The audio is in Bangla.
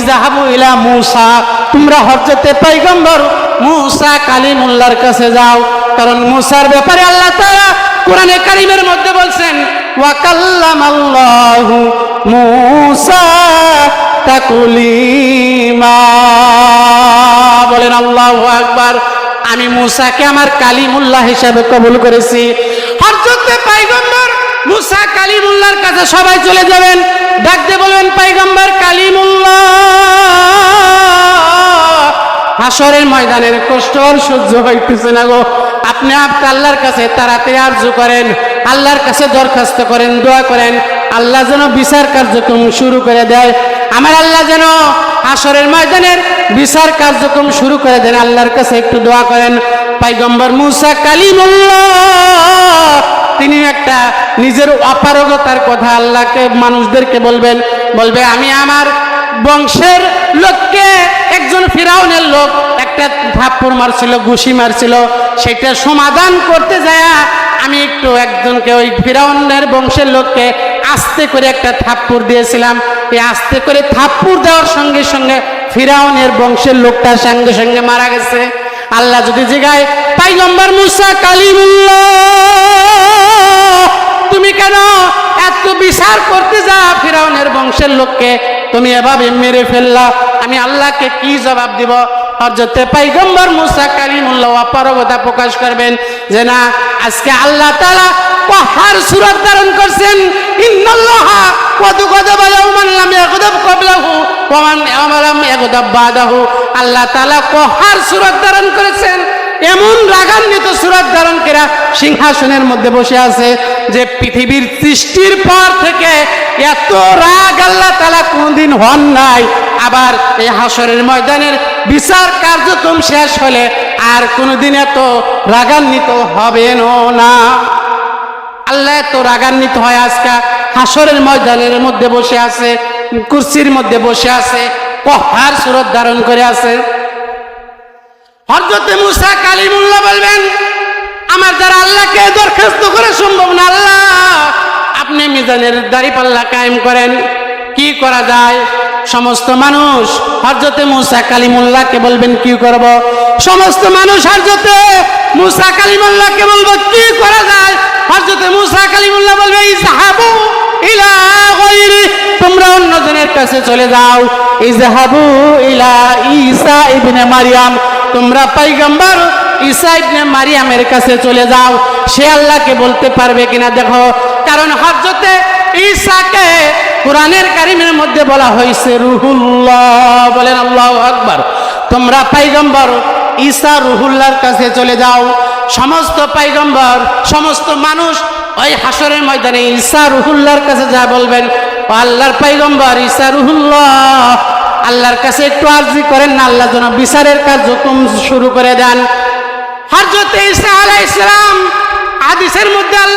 ইজাহাবু ইলা মুসা। তোমরা হজরতে পৈগম্বর মুসা কালিমুল্লাহর কাছে যাও। কারণ মুসার ব্যাপারে আল্লাহ তাআলা কোরআনে কারিমের মধ্যে বলছেন, ওয়া কাল্লামাল্লাহু মুসা তাকুলিমা। বলেন, আল্লাহু আকবার, আমি মুসাকে আমার কালিমুল্লাহ হিসাবে কবুল করেছি। হযরতে পয়গম্বর মুসা কালিমুল্লাহর কাছে সবাই চলে যাবেন। ডাকতে বলবেন, পয়গম্বর কালিমুল্লাহ হাসরের ময়দানের কষ্ট সহ্য হইতেছে না গো। আপনি আপনি আল্লাহর কাছে তাড়াতাড়ি আরজু করেন, আল্লাহর কাছে দরখাস্ত করেন, দোয়া করেন। আল্লাহ যেন বিচার কার্যক্রম শুরু করে দেয়। আমার আল্লাহ যেন হাসরের ময়দানের বিচার কার্যক্রম শুরু করে দেন, আল্লাহর কাছে একটু দোয়া করেন। পাইগম্বর মুসা কালিমুল্লাহ, তিনি একটা নিজের অপারগতার কথা আল্লাহকে, মানুষদেরকে বলবেন, বলবে, আমি আমার বংশের লোককে একজন ফিরাউনের লোক একটা থাপ্পড় মারছিল, ঘুষি মারছিল, সেটা সমাধান করতে যায় আমি একটু একজনকে ওই ফিরাউনের বংশের লোককে আস্তে করে একটা থাপ্পড় দিয়েছিলাম। এই আস্তে করে থাপ্পড় দেওয়ার সঙ্গে সঙ্গে ফিরাউনের বংশের লোকটার সঙ্গে সঙ্গে মারা গেছে। আল্লাহ যদি জিগায়, পাইগম্বর মুসা কালিমুল্লাহ! বংশের লোককে তুমি এভাবে মেরে ফেললা। আমি আল্লাহকে কি জবাব দিব? হরজতে পাইগম্বর মুসা কালিমুল্লাহ অপারগতা প্রকাশ করবেন যে না, আজকে আল্লাহ তালা সুরত ধারণ করছেন। পাহাড় সুরত ধারণ করেছেন। এমন সিংহাসনের মধ্যে বসে আছে। যে পৃথিবীর সৃষ্টির পর থেকে এত রাগ আল্লাহ তালা কোনদিন হন নাই। আবার এই হাসরের ময়দানের বিচার কার্যক্রম শেষ হলে আর কোনোদিন এত রাগান্বিত হবেন না। আল্লাহ এত রাগান্বিত হয় আজকে হাসরের ময়দানের মধ্যে বসে আছে, কুর্সির মধ্যে বসে আছে কহার সুরত ধারণ করে আছে। হরজতে মুসা কালিমুল্লাহ আল্লাহকে দরখাস্ত করা সম্ভব না আল্লাহ। আপনি মিজানের দাড়ি পাল্লা কায়েম করেন। কি করা যায়? সমস্ত মানুষ হরজতে মুসা কালিমুল্লাহকে বলবেন, কি করব? সমস্ত মানুষ হরজতে মুসা কালিমুল্লাহকে বলব, কি করা যায়? হরজতে মুসা কালিমুল্লাহ বলবে ইসাহাবু ইলা গায়রি, তোমরা অন্যজনের কাছে চলে যাও। ইজাহাবু ইলা ঈসা ইবনে মারিয়াম, তোমরা পাইগম্বর ঈসা ইবনে মারিয়ামের কাছে চলে যাও। সে আল্লাহকে বলতে পারবে কিনা দেখো। কারণ হযরতে ঈসাকে কোরআনের কারিমের মধ্যে বলা হয়েছে, রুহুল্লাহ। বলেন আল্লাহু আকবার। তোমরা পাইগম্বর ঈসা রুহুল্লাহর কাছে চলে যাও। সমস্ত পাইগম্বর সমস্ত মানুষ ওই হাসরের ময়দানে ঈসা রুহুল্লাহর কাছে যা বলবেন আল্লাহর পাইগম্বর ঈসা রুহুল্লাহ। আল্লাহর কাছে একটু আর্জি করেন না, আল্লাহ যেন বিচারের কার্যক্রম শুরু করে দেন। হরজতে ঈসা আলাইহিস সালাম হাদিসের মধ্যে আল্লাহ